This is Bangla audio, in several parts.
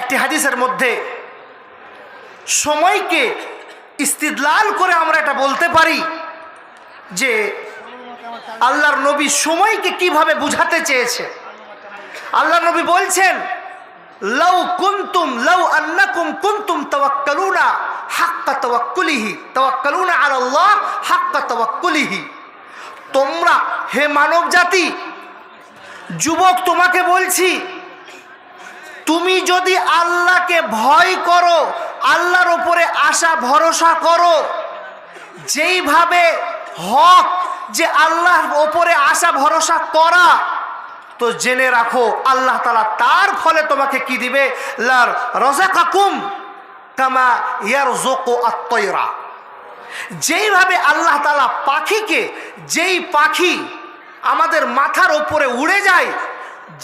একটি হাদিসের মধ্যে সময়কে ইস্তিদলাল করে আমরা এটা বলতে পারি যে আল্লাহর নবী সময়কে কীভাবে বুঝাতে চেয়েছে। আল্লাহ নবী বলছেন, লাউ কুনতুম, লাউ আন্নাকুম কুনতুম তাওয়াক্কালুনা হাক্কা তাওয়াক্কুলিহি, তাওয়াক্কালুনা আলাল্লাহ হাক্কা তাওয়াক্কুলিহি। তোমরা হে মানব জাতি যুবক তোমাকে বলছি তুমি যদি আল্লাহকে ভয় করো, আল্লাহর ওপরে আশা, ভরসা করো, যেইভাবে হক যে আল্লাহর ওপরে আশা, ভরসা করা, তো জেনে রাখো, আল্লাহ তালা তার ফলে তোমাকে কি দিবে? লার রজা কাকুম কামা ইয়ার জোকো আত্ময়রা যেইভাবে আল্লাহ তালা পাখিকে, যেই পাখি আমাদের মাথার ওপরে উড়ে যায়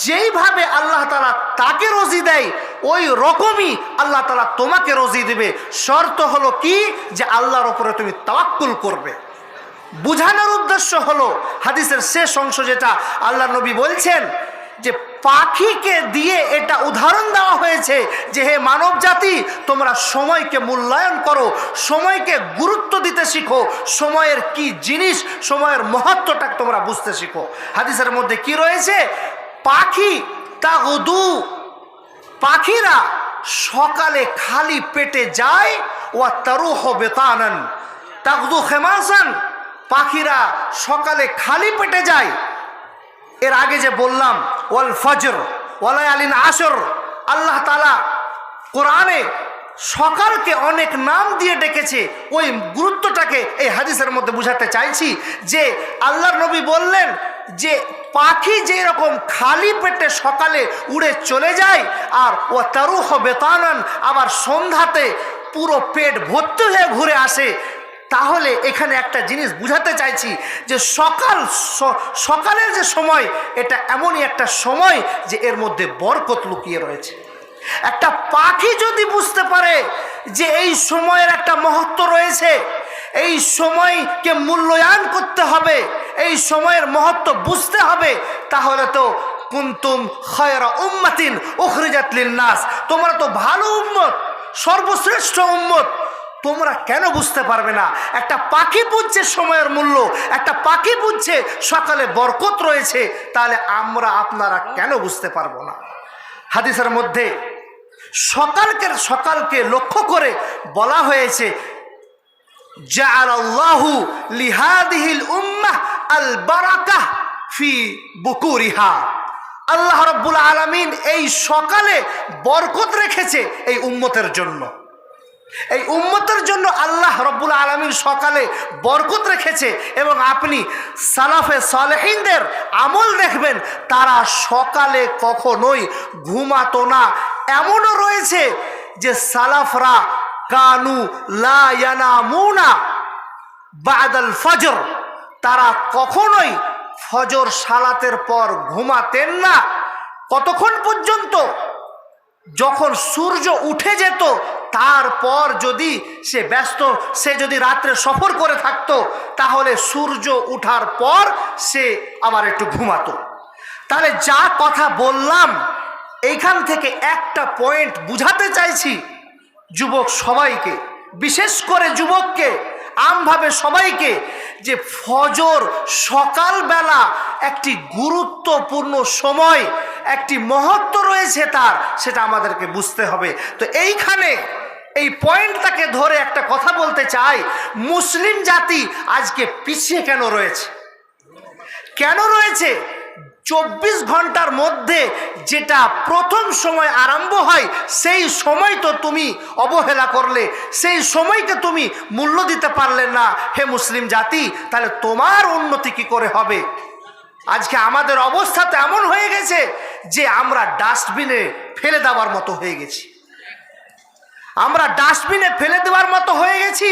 যেইভাবে আল্লাহ তালা তাকে রজি দেয়, ওই রকমই আল্লাহ তালা তোমাকে রজি দেবে। শর্ত হলো কি? যে আল্লাহর ওপরে তুমি তাওয়াক্কুল করবে। বুঝানোর উদ্দেশ্য হলো হাদিসের শেষ অংশ যেটা আল্লাহ নবী বলছেন যে পাখিকে দিয়ে এটা উদাহরণ দেওয়া হয়েছে যে হে মানব জাতি তোমরা সময়কে মূল্যায়ন করো, সময়কে গুরুত্ব দিতে শিখো, সময়ের কি জিনিস, সময়ের মহত্বটা তোমরা বুঝতে শিখো। হাদিসের মধ্যে কি রয়েছে? পাখি, তা পাখিরা সকালে খালি পেটে যায় ও তারুহ বেতানন। তাকদু খেমাসান, পাখিরা সকালে খালি পেটে যায়। এর আগে যে বললাম, ওয়াল ফজর ওয়ালাই আলিন আসর, আল্লাহ তালা কোরআনে সকালকে অনেক নাম দিয়ে ডেকেছে। ওই গুরুত্বটাকে এই হাদিসের মধ্যে বুঝাতে চাইছি যে আল্লাহর নবী বললেন যে পাখি যেরকম খালি পেটে সকালে উড়ে চলে যায়, আর ও তারুহ বেতানন আবার সন্ধ্যাতে পুরো পেট ভর্তি হয়ে ঘুরে আসে। তাহলে এখানে একটা জিনিস বুঝাতে চাইছি যে সকাল সকালের যে সময়, এটা এমনই একটা সময় যে এর মধ্যে বরকত লুকিয়ে রয়েছে। একটা পাখি যদি বুঝতে পারে যে এই সময়ের একটা মহত্ব রয়েছে, এই সময়কে মূল্যায়ন করতে হবে, এই সময়ের মহত্ব বুঝতে হবে, তাহলে তো কুন্তুম খয়রা উম্মাতিন উখরিজাত লিন্নাস। তোমরা তো ভালো উম্মত, সর্বশ্রেষ্ঠ উম্মত। তোমরা কেন বুঝতে পারবে না? একটা পাখি বুঝছে সময়ের মূল্য, একটা পাখি বুঝছে সকালে বরকত রয়েছে, তাহলে আমরা আপনারা কেন বুঝতে পারব না? হাদিসের মধ্যে সকালকে সকালকে লক্ষ্য করে বলা হয়েছে, জাআলাল্লাহু লিহাদিহিল উম্মাহ আল ফি বুকুরিহা। আল্লাহ রাব্বুল আলামিন এই সকালে বরকত রেখেছে এই উম্মতের জন্য। এই উম্মতের জন্য আল্লাহ রব্বুল আলমীর সকালে বরকত রেখেছে এবং আপনি সালাফে সালেহিনদের আমল দেখবেন, তারা সকালে কখনোই ঘুমাতো না। এমনও রয়েছে যে সালাফরা কানু লায়ানামুনা বাদাল ফজর। তারা কখনোই ফজর সালাতের পর ঘুমাতেন না। কতক্ষণ পর্যন্ত? যখন সূর্য উঠে যেত, তারপর যদি সে ব্যস্ত, সে যদি রাত্রে সফর করে থাকতো, তাহলে সূর্য উঠার পর সে আবার একটু ঘুমাতো। তাহলে যা কথা বললাম এইখান থেকে একটা পয়েন্ট বুঝাতে চাইছি। যুবক সবাইকে, বিশেষ করে যুবককে, আমভাবে সবাইকে, যে ফজর সকালবেলা একটি গুরুত্বপূর্ণ সময়, একটি মহত্ব রয়েছে তার, সেটা আমাদেরকে বুঝতে হবে। তো এইখানে এই পয়েন্টটাকে ধরে একটা কথা বলতে চাই, মুসলিম জাতি আজকে পিছিয়ে কেন রয়েছে? কেন রয়েছে? চব্বিশ ঘণ্টার মধ্যে যেটা প্রথম সময় আরম্ভ হয়, সেই সময় তো তুমি অবহেলা করলে, সেই সময়কে তুমি মূল্য দিতে পারলে না। হে মুসলিম জাতি, তাহলে তোমার উন্নতি কি করে হবে? আজকে আমাদের অবস্থা তো এমন হয়ে গেছে যে আমরা ডাস্টবিনে ফেলে দেওয়ার মতো হয়ে গেছি। আমরা ডাস্টবিনে ফেলে দেওয়ার মতো হয়ে গেছি।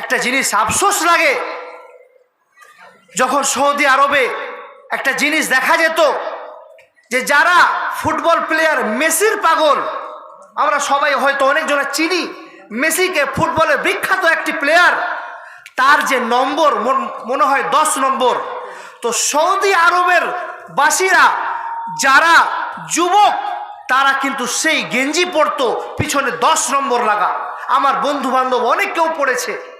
একটা জিনিস আফসোস লাগে, যখন সৌদি আরবে একটা জিনিস দেখা যেত যে যারা ফুটবল প্লেয়ার, মেসির পাগল, আমরা সবাই হয়তো অনেকজনে চিনি, মেসিকে ফুটবলের বিখ্যাত একটি প্লেয়ার, তার যে নম্বর, মন- মনে হয় দশ নম্বর। তো সৌদি আরবের বাসীরা, যারা যুবক, তারা কিন্তু সেই গেঞ্জি পরতো, পিছনে দশ নম্বর লাগা। আমার বন্ধু বান্ধব অনেক কেউ পড়েছে।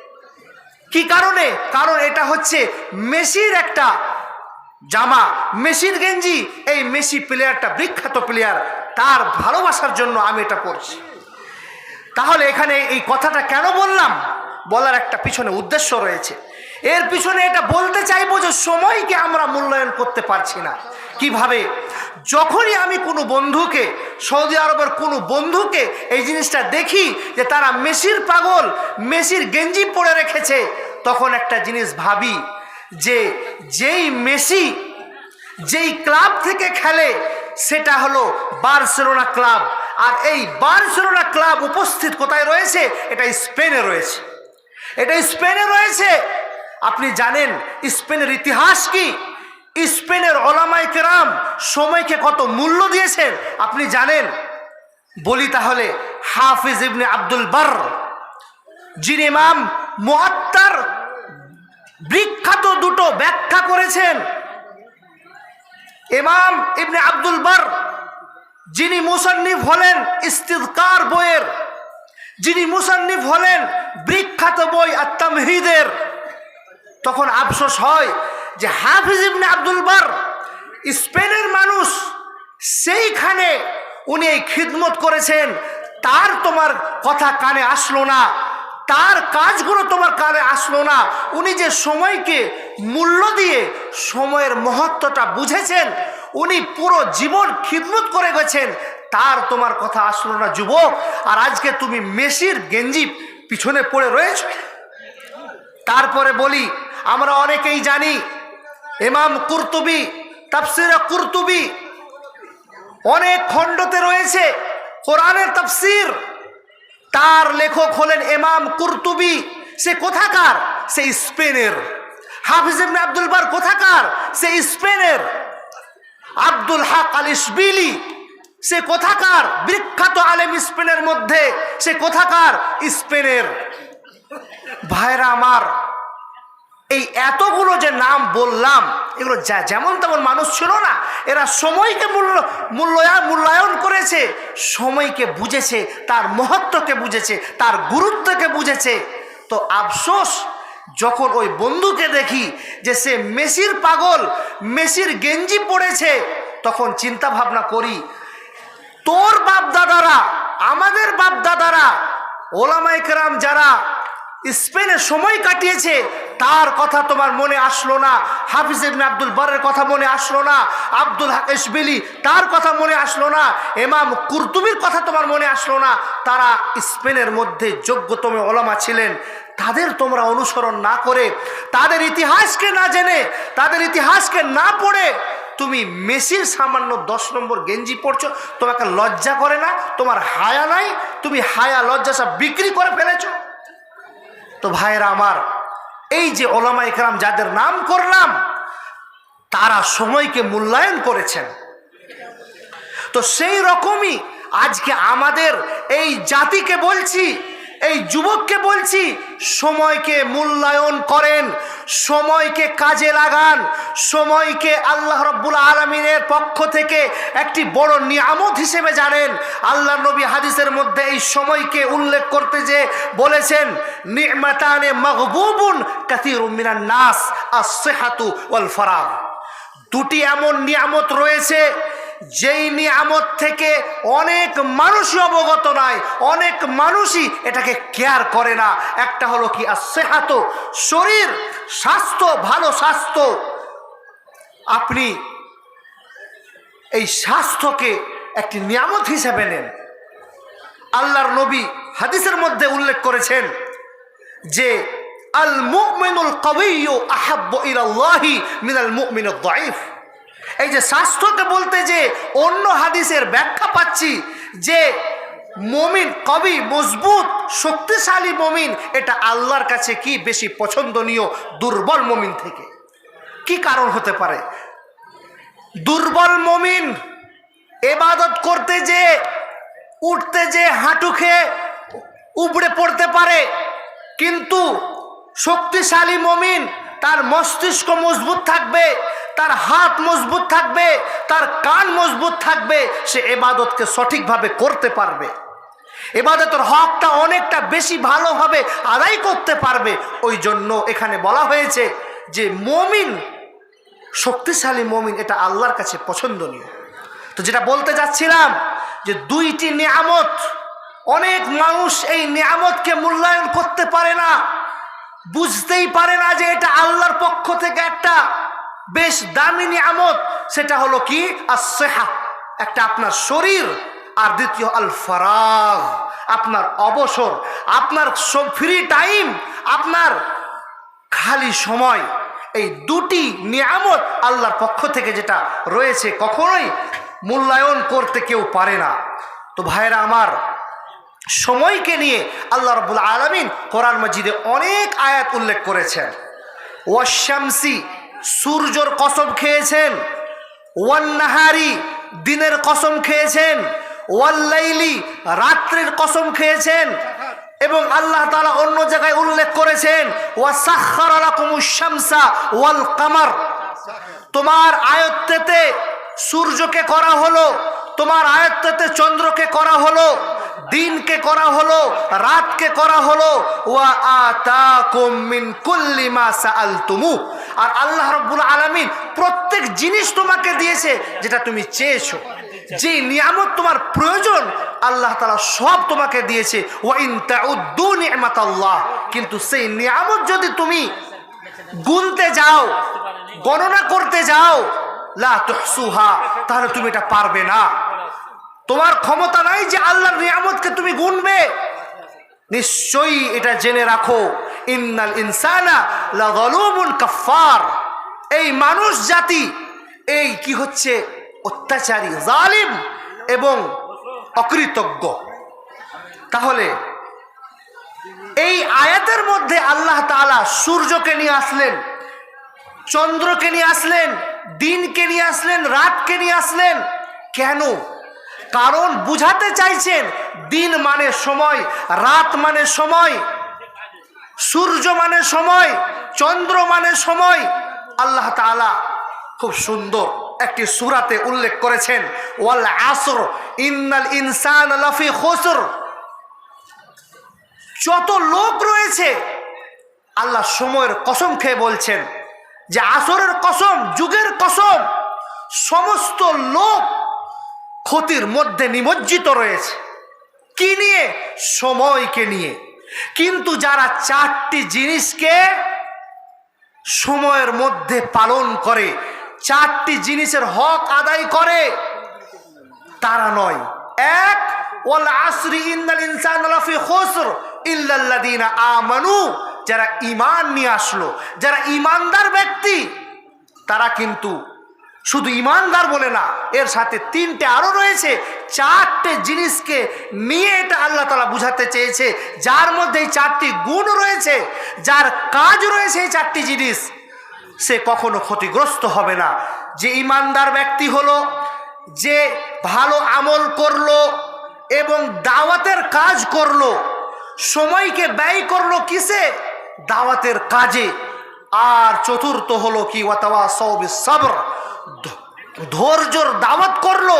কি কারণে? কারণ এটা হচ্ছে মেসির একটা জামা মেসির গেঞ্জি, এই মেসি প্লেয়ারটা বিখ্যাত প্লেয়ার তার ভালোবাসার জন্য আমি এটা পড়ছি। তাহলে এখানে এই কথাটা কেন বললাম? বলার একটা পিছনে উদ্দেশ্য রয়েছে। এর পিছনে এটা বলতে চাইব যে সময়কে আমরা মূল্যায়ন করতে পারছি না। কীভাবে? যখনই আমি কোনো বন্ধুকে, সৌদি আরবের কোনো বন্ধুকে এই জিনিসটা দেখি যে তারা মেসির পাগল মেসির গেঞ্জি পরে রেখেছে, তখন একটা জিনিস ভাবি যে, যেই মেসি যেই ক্লাব থেকে খেলে, সেটা হলো বার্সেলোনা ক্লাব। আর এই বার্সেলোনা ক্লাব উপস্থিত কোথায় রয়েছে? এটা স্পেনে রয়েছে। এটা স্পেনে রয়েছে। আপনি জানেন, স্পেনের ইতিহাস কি? স্পেনের ওলামাই কেরাম সময়কে কত মূল্য দিয়েছেন? আপনি জানেন? বলি তাহলে, হাফিজ ইবনে আব্দুল বার যিনি ইমাম মুআত্তার দুটো ব্যাখ্যা করেছেন ইমাম ইবনে আব্দুল বার, যিনি মুসান্নিফ হলেন ইস্তিদকার বইয়ের, যিনি মুসান্নিফ হলেন বিখ্যাত বই আত্মামহিদের তখন আফসোস হয় যে হাফিজ ইবনে আব্দুল বার স্পেনের মানুষ, সেইখানে উনি এই খিদমত করেছেন, তার তোমার কথা কানে আসলো না। তার কাজগুলো তোমার কানে আসলো না। উনি যে সময়কে মূল্য দিয়ে সময়ের মহত্বটা বুঝেছেন, উনি পুরো জীবন খিদমত করে গেছেন, তার তোমার কথা আসলো না যুবক। আর আজকে তুমি মেসির গেঞ্জি পিছনে পড়ে রয়েছ। তারপরে বলি, আমরা অনেকেই জানি এমাম কুরতুবি, তাফসিরা কুরতুবি অনেক খণ্ডতে রয়েছে, কোরআনের তাফসির। তার লেখক হলেন এমাম কুরতুবি। সে কোথাকার? সে স্পেনের। হাফিজ ইবনে আব্দুল বার কোথাকার? সে স্পেনের। আব্দুল হক আল ইসবিলি। সে কোথাকার? বিখ্যাত আলেম স্পেনের মধ্যে। সে কোথাকার? স্পেনের। ভাইরা আমার এই এতগুলো যে নাম বললাম, এগুলো যা যেমন তেমন মানুষ ছিল না। এরা সময়কে মূল্য মূল্যায়ন মূল্যায়ন করেছে, সময়কে বুঝেছে, তার মহত্বকে বুঝেছে, তার গুরুত্বকে বুঝেছে। তো আফসোস, যখন ওই বন্ধুকে দেখি যে সে মেসির পাগল, মেসির গেঞ্জি পড়েছে তখন চিন্তা ভাবনা করি, তোর বাপ দাদারা আমাদের বাপ দাদারা ওলামাইকরাম যারা স্পেনে সময় কাটিয়েছে তার কথা তোমার মনে আসলো না। হাফিজ ইবনে আব্দুল বারের কথা মনে আসলো না। আব্দুল হক ইসবিলি তার কথা মনে আসলো না। এমাম কুরতুবির কথা তোমার মনে আসলো না। তারা স্পেনের মধ্যে যোগ্যতম ওলামা ছিলেন। তাদের তোমরা অনুসরণ না করে, তাদের ইতিহাসকে না জেনে, তাদের ইতিহাসকে না পড়ে তুমি মেসির সামান্য দশ নম্বর গেঞ্জি পড়ছো তোমাকে লজ্জা করে না? তোমার হায়া নাই? তুমি হায়া লজ্জা সব বিক্রি করে ফেলেছো? তো ভাইয়েরা আমার এই যে ওলামা ইকরাম যাদের নাম করলাম, তারা সময়কে মূল্যায়ন করেছেন। তো সেই রকমই আজকে আমাদের এই জাতিকে বলছি এই যুবককে বলছি, সময়কে মূল্যায়ন করেন, সময়কে কাজে লাগান, সময়কে আল্লাহ রব্বুল আলমিনের পক্ষ থেকে একটি বড় নিয়ামত হিসেবে জানেন। আল্লাহ নবী হাদিসের মধ্যে এই সময়কে উল্লেখ করতে যে বলেছেন, নিমাতানে মহবুবুন কাতির মিনান নাস আসেহাতু ওয়াল ফরাগ। দুটি এমন নিয়ামত রয়েছে যেই নিয়ামত থেকে অনেক মানুষই অবগত নয় অনেক মানুষই এটাকে কেয়ার করে না। একটা হলো কি? আর সেহাত, শরীর স্বাস্থ্য, ভালো স্বাস্থ্য। আপনি এই স্বাস্থ্যকে একটি নিয়ামত হিসেবে নেন। আল্লাহর নবী হাদিসের মধ্যে উল্লেখ করেছেন যে, আল মুমিনুল কবিয়্যু আহাব্বু ইলাল্লাহি মিনাল মুমিনুদ দাঈফ। এই যে স্বাস্থ্যকে বলতে যে অন্য হাদিসের ব্যাখ্যা পাচ্ছি যে মমিন কবি মজবুত, শক্তিশালী মমিন, এটা আল্লাহর কাছে কি বেশি পছন্দনীয়? দুর্বল মমিন থেকে। কি কারণ হতে পারে? দুর্বল মমিন এবাদত করতে যে, উঠতে যে, হাঁটু খেয়ে উপড়ে পড়তে পারে, কিন্তু শক্তিশালী মমিন তার মস্তিষ্ক মজবুত থাকবে, তার হাত মজবুত থাকবে, তার কান মজবুত থাকবে, সে এবাদতকে সঠিকভাবে করতে পারবে। এবাদতের হকটা অনেকটা বেশি ভালোভাবে আদায় করতে পারবে। ওই জন্য এখানে বলা হয়েছে যে মমিন, শক্তিশালী মমিন এটা আল্লাহর কাছে পছন্দনীয়। তো যেটা বলতে যাচ্ছিলাম যে দুইটি নিয়ামত, অনেক মানুষ এই নিয়ামতকে মূল্যায়ন করতে পারে না। বুঝতেই পারে না যে এটা আল্লাহর পক্ষ থেকে একটা বেশ দামি নিয়ামত, সেটা হলো কি? আসেহা একটা আপনার শরীর, আর দ্বিতীয় আল ফারাগ আপনার অবসর, আপনার ফ্রি টাইম আপনার খালি সময়। এই দুটি নিয়ামত আল্লাহর পক্ষ থেকে যেটা রয়েছে কখনোই মূল্যায়ন করতে কেউ পারে না। তো ভাইরা আমার সময়কে নিয়ে আল্লাহ রবুল আলমিন কোরআন মজিদে অনেক আয়াত উল্লেখ করেছেন। ওয়াশামসি সূর্যর কসম খেয়েছেন, ওয়ান্নাহারি দিনের কসম খেয়েছেন, ওয়াল্লাইলি রাত্রির কসম খেয়েছেন এবং আল্লাহ তাআলা অন্য জায়গায় উল্লেখ করেছেন ওয়াল কামার তোমার আয়ত্তেতে সূর্যকে করা হলো, তোমার আয়ত্তেতে চন্দ্রকে করা হলো দিনকে করা হলো, রাতকে করা হলো, ওয়া আতাকুম মিন কুল্লি মা সাআলতুমু। আর আল্লাহ রাব্বুল আলামিন প্রত্যেক জিনিস তোমাকে দিয়েছে যেটা তুমি চেয়েছো। যে নিয়ামত তোমার প্রয়োজন, আল্লাহ তালা সব তোমাকে দিয়েছে। নি'মাতাল্লাহ। কিন্তু সেই নিয়ামত যদি তুমি গুনতে যাও, গণনা করতে যাও, লা তাহলে তুমি এটা পারবে না। তোমার ক্ষমতা নাই যে আল্লাহর নিয়ামতকে তুমি গুনবে। নিশ্চয়ই এটা জেনে রাখো, ইন্নাল ইনসানা লাযালুমুন কাফফার। এই মানুষ জাতি, এই কি হচ্ছে? অত্যাচারী, জালিম এবং অকৃতজ্ঞ। তাহলে এই আয়াতের মধ্যে আল্লাহ তাআলা সূর্যকে নিয়ে আসলেন, চন্দ্রকে নিয়ে আসলেন, দিনকে নিয়ে আসলেন, রাতকে নিয়ে আসলেন। কেন? কারণ বুঝাতে চাইছেন, দিন মানে সময়, রাত মানে সময়, সূর্য মানে সময়, চন্দ্র মানে সময়। আল্লাহ তাআলা খুব সুন্দর একটি সুরাতে উল্লেখ করেছেন, ওয়াল আসর, ইন্নাল ইনসান লাফি খুসর। যত লোক রয়েছে, আল্লাহ সময়ের কসম খেয়ে বলছেন যে আসরের কসম, যুগের কসম, সমস্ত লোক ক্ষতির মধ্যে নিমজ্জিত রয়েছে। কি নিয়ে? সময়কে নিয়ে। কিন্তু যারা চারটি জিনিসকে সময়ের মধ্যে পালন করে, চারটি জিনিসের হক আদায় করে, তারা নয়। এক, ওয়াল আসরি ইন্নাল ইনসান লাফি আমানু। যারা ঈমান নিয়ে আসলো, যারা ঈমানদার ব্যক্তি, তারা কিন্তু শুধু ইমানদার বলে না, এর সাথে তিনটে আরও রয়েছে। চারটে জিনিসকে নিয়ে এটা আল্লাহ তালা বুঝাতে চেয়েছে। যার মধ্যে এই চারটি গুণ রয়েছে, যার কাজ রয়েছে এই চারটি জিনিস, সে কখনো ক্ষতিগ্রস্ত হবে না। যে ইমানদার ব্যক্তি হলো, যে ভালো আমল করল এবং দাওয়াতের কাজ করল, সময়কে ব্যয় করল কিসে? দাওয়াতের কাজে। আর চতুর্থ হলো কি? ওয়াতাওয়া সৌবি সবর ধৈর্যর দাওয়াত করল,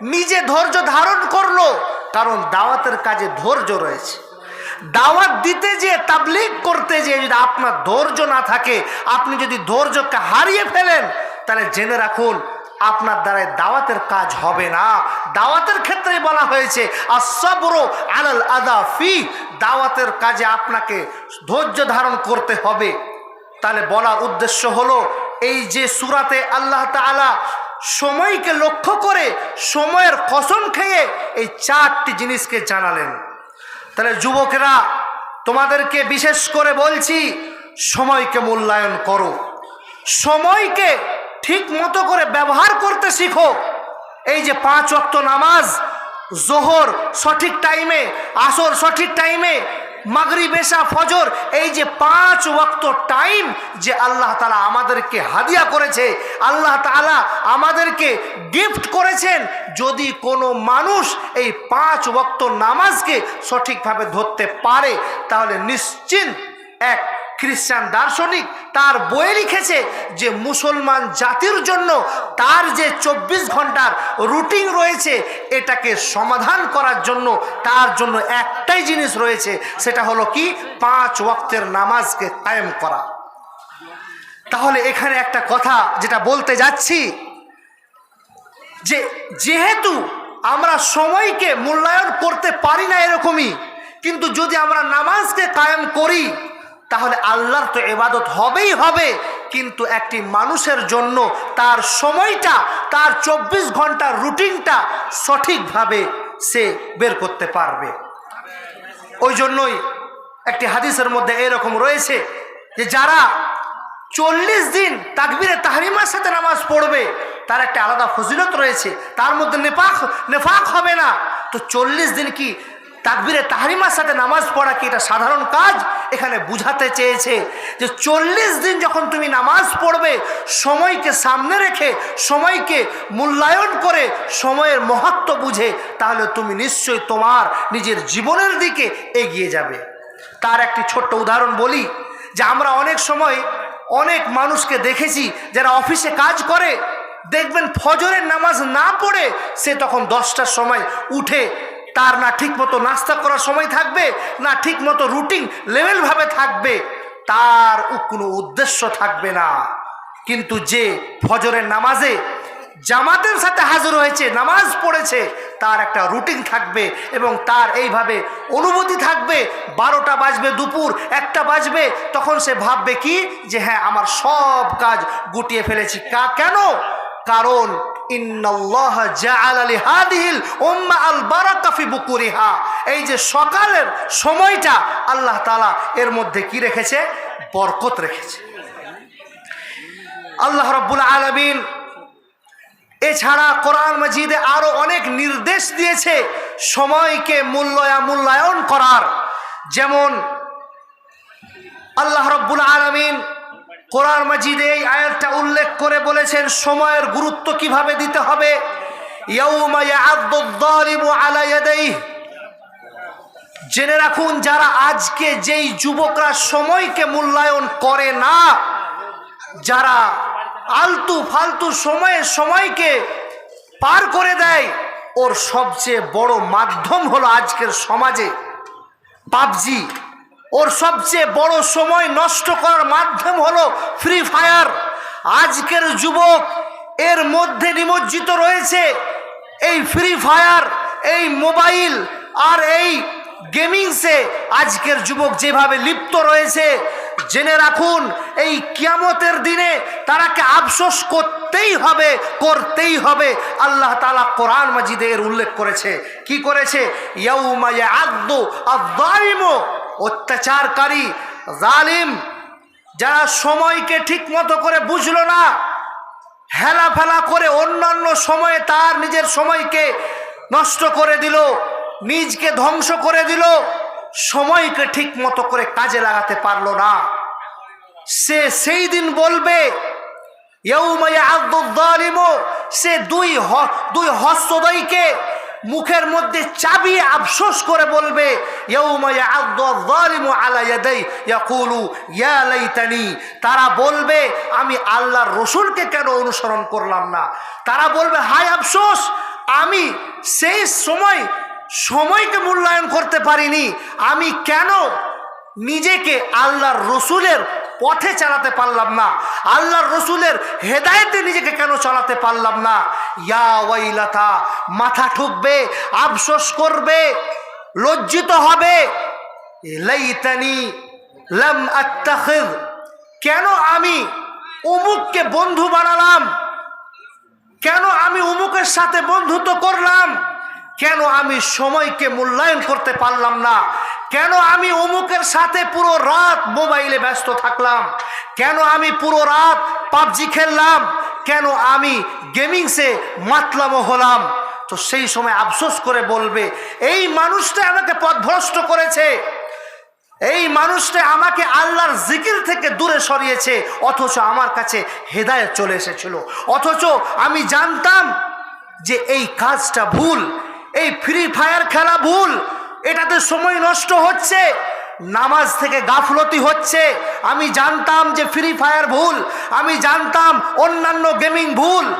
নিজে ধৈর্য ধারণ করল, কারণ দাওয়াতের কাজে ধৈর্য রয়েছে। দাওয়াত দিতে যে তাবলিগ করতে যে যদি আপনার ধৈর্য না থাকে, আপনি যদি ধৈর্যকে হারিয়ে ফেলেন, তাহলে জেনে রাখুন, আপনার দ্বারাই দাওয়াতের কাজ হবে না। দাওয়াতের ক্ষেত্রে বলা হয়েছে আসবর আলাল আদা ফি দাওয়াতের কাজে আপনাকে ধৈর্য ধারণ করতে হবে। তাহলে বলার উদ্দেশ্য হলো এই যে সুরাতে আল্লাহ তাআলা সময়কে লক্ষ্য করে সময়ের কসম খেয়ে এই চারটি জিনিসকে জানালেন। তাহলে যুবকেরা, তোমাদেরকে বিশেষ করে বলছি, সময়কে মূল্যায়ন করো। সময়কে ঠিক মতো করে ব্যবহার করতে শিখো। এই যে পাঁচ অক্ত নামাজ, জোহর সঠিক টাইমে আসর সঠিক টাইমে মাগরি বেশা ফজর, এই যে পাঁচ ওয়াক্ত টাইম যে আল্লাহ তালা আমাদেরকে হাদিয়া করেছে, আল্লাহ তালা আমাদেরকে গিফট করেছেন, যদি কোনো মানুষ এই পাঁচ ওয়াক্ত নামাজকে সঠিকভাবে ধরতে পারে, তাহলে নিশ্চিন্ত এক খ্রিস্টান দার্শনিক তার বইয়ে লিখেছে যে মুসলমান জাতির জন্য তার যে চব্বিশ ঘণ্টার রুটিন রয়েছে, এটাকে সমাধান করার জন্য তার জন্য একটাই জিনিস রয়েছে, সেটা হলো কি? পাঁচ ওয়াক্তের নামাজকে কায়েম করা। তাহলে এখানে একটা কথা যেটা বলতে যাচ্ছি, যে যেহেতু আমরা সময়কে মূল্যায়ন করতে পারি না এরকমই, কিন্তু যদি আমরা নামাজকে কায়েম করি তাহলে আল্লাহর তো এবাদত হবেই হবে। কিন্তু একটি মানুষের জন্য তার সময়টা, তার চব্বিশ ঘণ্টার রুটিনটা সঠিকভাবে সে বের করতে পারবে। ওই জন্যই একটি হাদিসের মধ্যে এরকম রয়েছে যে যারা চল্লিশ দিন তাকবিরে তাহরিমার সাথে নামাজ পড়বে, তার একটা আলাদা ফজিলত রয়েছে। তার মধ্যে নেপাক, নেফাক হবে না। তো চল্লিশ দিন কি তাকবিরে তাহরিমার সাথে নামাজ পড়া কি এটা সাধারণ কাজ? এখানে বুঝাতে চেয়েছে যে চল্লিশ দিন যখন তুমি নামাজ পড়বে, সময়কে সামনে রেখে, সময়কে মূল্যায়ন করে, সময়ের মহত্ব বুঝে, তাহলে তুমি নিশ্চয়ই তোমার নিজের জীবনের দিকে এগিয়ে যাবে। তার একটি ছোট্ট উদাহরণ বলি যে আমরা অনেক সময় অনেক মানুষকে দেখেছি যারা অফিসে কাজ করে, দেখবেন ফজরের নামাজ না পড়ে সে তখন দশটার সময় উঠে তার না ঠিক মতো নাস্তা করার সময় থাকবে, না ঠিক মতো রুটিন লেভেলভাবে থাকবে, তার কোনো উদ্দেশ্য থাকবে না। কিন্তু যে ফজরের নামাজে জামাতের সাথে হাজির হয়েছে, নামাজ পড়েছে, তার একটা রুটিন থাকবে এবং তার এইভাবে অনুভূতি থাকবে, বারোটা বাজবে দুপুর, একটা বাজবে, তখন সে ভাববে কি? যে হ্যাঁ আমার সব কাজ গুটিয়ে ফেলেছি। কা, কেন? কারণ এই যে সকালের সময়টা আল্লাহ তাআলা এর মধ্যে কি রেখেছে? বরকত রেখেছে। আল্লাহ রাব্বুল আলামিন এছাড়া কোরআন মজিদে আরও অনেক নির্দেশ দিয়েছে সময়কে মূল্যয়া মূল্যায়ন করার। যেমন আল্লাহ রব্বুল আলমিন কোরআন মজিদে এই আয়াতটা উল্লেখ করে বলেছেন, সময়ের গুরুত্ব কীভাবে দিতে হবে? জেনে রাখুন, যারা আজকে যেই যুবকরা সময়কে মূল্যায়ন করে না, যারা আলতু ফালতু সময়ে সময়কে পার করে দেয়, ওর সবচেয়ে বড় মাধ্যম হলো আজকের সমাজে পাবজি। ওর সবচেয়ে বড় সময় নষ্ট করার মাধ্যম হলো ফ্রি ফায়ার আজকের যুবক এর মধ্যে নিমজ্জিত রয়েছে এই ফ্রি ফায়ার এই মোবাইল আর এই গেমিংসে। আজকের যুবক যেভাবে লিপ্ত রয়েছে জেনে রাখুন, এই কিয়ামতের দিনে তারাকে আফসোস করতেই হবে করতেই হবে। আল্লাহ তালা কোরআন মাজিদে এর উল্লেখ করেছে। কি করেছে? অত্যাচারকারী, জালিম, যারা সময়কে ঠিক মতো করে বুঝলো না হেলা ফেলা করে অন্যান্য সময়ে তার নিজের সময়কে নষ্ট করে দিল, নিজকে ধ্বংস করে দিল সময়কে ঠিক মতো করে কাজে লাগাতে পারল না। সে সেই দিন বলবে সে দুই দুই হস্তদয়কে মুখের মধ্যে চাবিয়ে আফসোস করে বলবে তারা বলবে, আমি আল্লাহর রসুলকে কেন অনুসরণ করলাম না? তারা বলবে, হায় আফসোস, আমি সেই সময় সময়কে মূল্যায়ন করতে পারিনি। আমি কেন নিজেকে আল্লাহর রসুলের পথে চালাতে পারলাম না? আল্লাহর রসুলের হেদায়েতে নিজেকে কেন চালাতে পারলাম না? ইয়া ওয়াইলাতা, মাথা ঠুকবে, আফসোস করবে, লজ্জিত হবে। লাইতানি লাম কেন আমি অমুককে বন্ধু বানালাম? কেন আমি অমুকের সাথে বন্ধুত্ব করলাম? কেন আমি সময়কে মূল্যায়ন করতে পারলাম না? কেন আমি অমুকের সাথে পুরো রাত মোবাইলে ব্যস্ত থাকলাম? কেন আমি পুরো রাত পাবজি খেললাম? কেন আমি গেমিংসে মাতলামো হলাম? তো সেই সময় আফসোস করে বলবে, এই মানুষটা আমাকে পথভ্রষ্ট করেছে। এই মানুষটা আমাকে আল্লাহর জিকির থেকে দূরে সরিয়েছে। অথচ আমার কাছে হেদায়ত চলে এসেছিল। অথচ আমি জানতাম যে এই কাজটা ভুল এই ফ্রি ফায়ার খেলা ভুল। এটাতে সময় নষ্ট হচ্ছে, নামাজ থেকে গাফলতি হচ্ছে। আমি জানতাম যে ফ্রি ফায়ার ভুল, আমি জানতাম অন্যান্য গেমিং ভুল।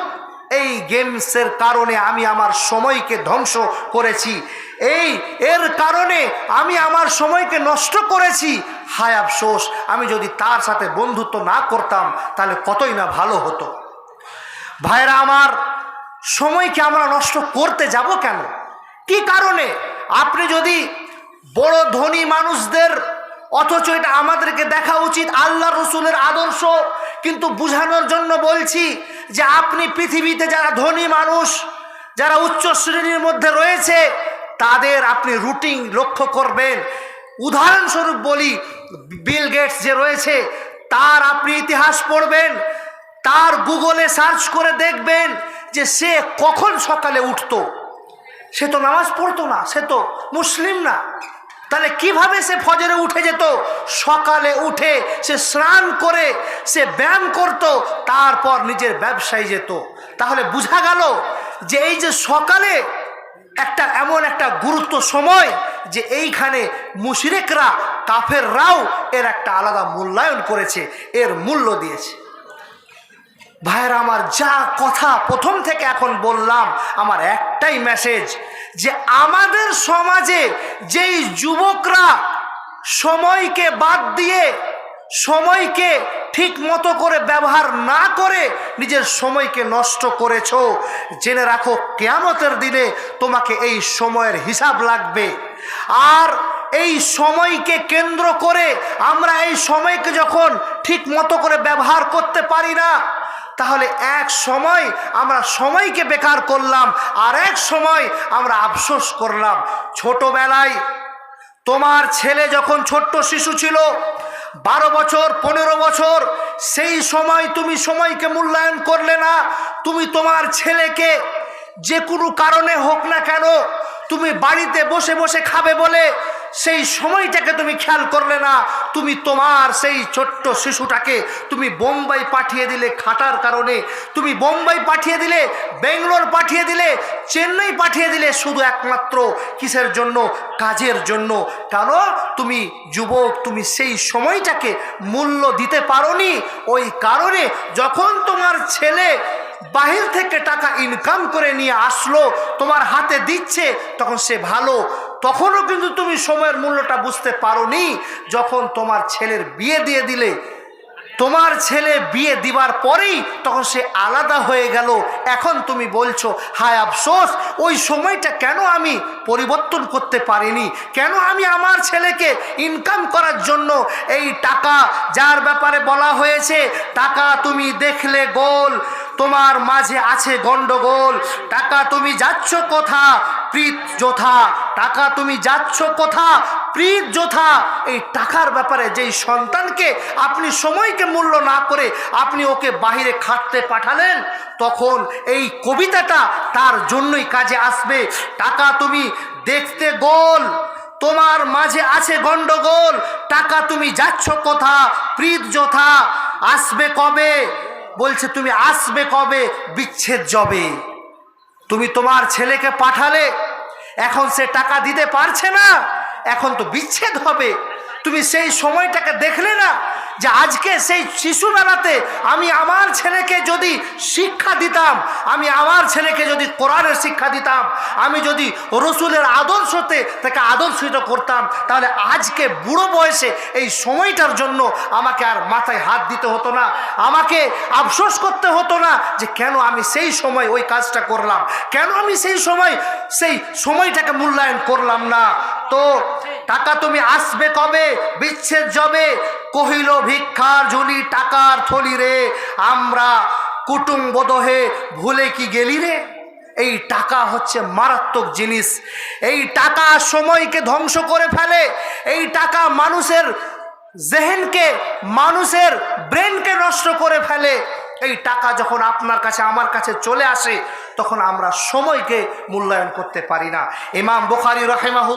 এই গেমসের কারণে আমি আমার সময়কে ধ্বংস করেছি। এই এর কারণে আমি আমার সময়কে নষ্ট করেছি। হায় আফসোস, আমি যদি তার সাথে বন্ধুত্ব না করতাম, তাহলে কতই না ভালো হতো। ভাইরা আমার, সময়কে আমরা নষ্ট করতে যাব কেন? কি কারণে? আপনি যদি বড় ধনী মানুষদের, অথচ এটা আমাদেরকে দেখা উচিত আল্লাহ রসুলের আদর্শ, কিন্তু বুঝানোর জন্য বলছি যে আপনি পৃথিবীতে যারা ধনী মানুষ, যারা উচ্চ শ্রেণির মধ্যে রয়েছে, তাদের আপনি রুটিন লক্ষ্য করবেন। উদাহরণস্বরূপ বলি, বিল গেটস যে রয়েছে, তার আপনি ইতিহাস পড়বেন, তার গুগলে সার্চ করে দেখবেন যে সে কখন সকালে উঠতো। সে তো নামাজ পড়তো না, সে তো মুসলিম না। তাহলে কীভাবে সে ফজরে উঠে যেত? সকালে উঠে সে স্নান করে, সে ব্যায়াম করত, তারপর নিজের ব্যবসায় যেত। তাহলে বোঝা গেল যে এই যে সকালে একটা এমন একটা গুরুত্ব সময় যে এইখানে মুশরিকরা, কাফেররাও এর একটা আলাদা মূল্যায়ন করেছে, এর মূল্য দিয়েছে। ভাইয়ের, আমার যা কথা প্রথম থেকে এখন বললাম, আমার একটাই মেসেজ যে আমাদের সমাজে যেই যুবকরা সময়কে বাদ দিয়ে সময়কে ঠিক মতো করে ব্যবহার না করে নিজের সময়কে নষ্ট করেছ, জেনে রাখো কেয়ামতের দিনে তোমাকে এই সময়ের হিসাব লাগবে। আর এই সময়কে কেন্দ্র করে আমরা এই সময়কে যখন ঠিক মতো করে ব্যবহার করতে পারি না তাহলে এক সময় আমরা সময়কে বেকার করলাম, আর এক সময় আমরা আফসোস করলাম। ছোটবেলায় তোমার ছেলে যখন ছোট্ট শিশু ছিল, বারো বছর, পনেরো বছর, সেই সময় তুমি সময়কে মূল্যায়ন করলে না, তুমি তোমার ছেলেকে যে কোনো কারণে হোক না কেন, তুমি বাড়িতে বসে বসে খাবে বলে সেই সময়টাকে তুমি খেয়াল করলে না, তুমি তোমার সেই ছোট্ট শিশুটাকে তুমি বোম্বাই পাঠিয়ে দিলে খাটার কারণে। তুমি বোম্বাই পাঠিয়ে দিলে বেঙ্গলোর পাঠিয়ে দিলে, চেন্নাই পাঠিয়ে দিলে শুধু একমাত্র কিসের জন্য? কাজের জন্য। কেন তুমি যুবক, তুমি সেই সময়টাকে মূল্য দিতে পারোনি। ওই কারণে যখন তোমার ছেলে বাহির থেকে টাকা ইনকাম করে নিয়ে আসলো, তোমার হাতে দিচ্ছে, তখন সে ভালো। তখনও কিন্তু তুমি সময়ের মূল্যটা বুঝতে পারোনি যখন তোমার ছেলের বিয়ে দিয়ে দিলে। তোমার ছেলে বিয়ে দিবার পরেই তখন সে আলাদা হয়ে গেল। এখন তুমি বলছো, হায় আফসোস, ওই সময়টা কেন আমি পরিবর্তন করতে পারিনি? কেন আমি আমার ছেলেকে ইনকাম করার জন্য এই টাকা, যার ব্যাপারে বলা হয়েছে, টাকা তুমি দেখলে গোল তোমার মাঝে আছে গন্ডগোল। টাকা তুমি যাচ্ছ কোথা? প্রীত যোথা। টাকা তুমি যাচ্ছ কোথা? প্রীত যোথা। এই টাকার ব্যাপারে যেই সন্তানকে আপনি সময়কে মূল্য না করে আপনি ওকে বাহিরে খাটতে পাঠালেন, তখন এই কবিতাটা তার জন্যই কাজে আসবে। টাকা তুমি দেখতে গোল। তোমার মাঝে আছে গন্ডগোল। টাকা তুমি যাচ্ছ কোথা? প্রীত যোথা, আসবে কবে? বলছে, তুমি আসবে কবে? বিচ্ছেদ জবে। তুমি তোমার ছেলেকে পাঠালে, এখন সে টাকা দিতে পারছে না, এখন তো বিচ্ছেদ হবে। তুমি সেই সময়টাকে দেখলে না যে আজকে সেই শিশুবেলাতে আমি আমার ছেলেকে যদি শিক্ষা দিতাম, আমি আমার ছেলেকে যদি কোরআনের শিক্ষা দিতাম, আমি যদি রসুলের আদর্শতে তাকে আদর্শিত করতাম, তাহলে আজকে বুড়ো বয়সে এই সময়টার জন্য আমাকে আর মাথায় হাত দিতে হতো না, আমাকে আফসোস করতে হতো না যে কেন আমি সেই সময় ওই কাজটা করলাম, কেন আমি সেই সময় সেই সময়টাকে মূল্যায়ন করলাম না। তো টাকা তুমি আসবে কবে? বিচ্ছেদ জবে। কহিল ভিক্ষার ঝুলি টাকার থলি রে। আমরা কুটুম্ব বোধহে ভুলে কি গেলি রে? এই টাকা হচ্ছে মারাত্মক জিনিস। এই টাকা সময়কে ধ্বংস করে ফেলে। এই টাকা মানুষের জেহেনকে, মানুষের ব্রেনকে নষ্ট করে ফেলে। এই টাকা যখন আপনার কাছে, আমার কাছে চলে আসে, তখন আমরা সময়কে মূল্যায়ন করতে পারি না। ইমাম বুখারি রহেমাহু